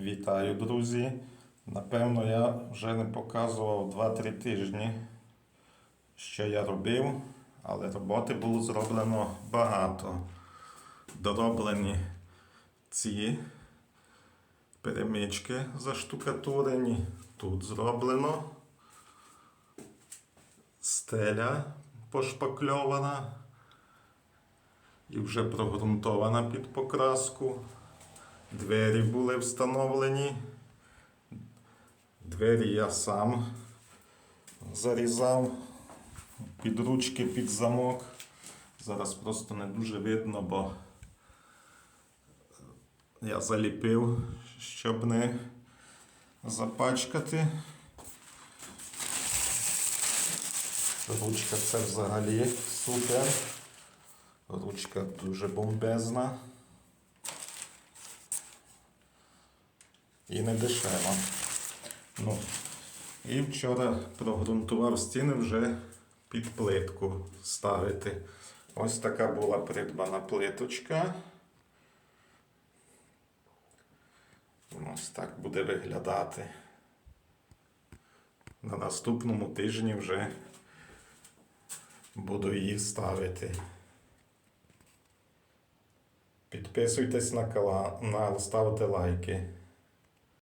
Вітаю, друзі! Напевно, я вже не показував 2-3 тижні, що я робив, але роботи було зроблено багато. Дороблені ці перемички заштукатурені. Тут зроблено. Стеля пошпакльована і вже прогрунтована під покраску. Двері були встановлені. Двері я сам зарізав під ручки, під замок. Зараз просто не дуже видно, бо я заліпив, щоб не запачкати. Ручка це взагалі супер. Ручка дуже бомбезна. І не дешево. Ну, і вчора прогрунтував стіни вже під плитку ставити. Ось така була придбана плиточка. Ось так буде виглядати. На наступному тижні вже буду її ставити. Підписуйтесь на канал, ставте лайки.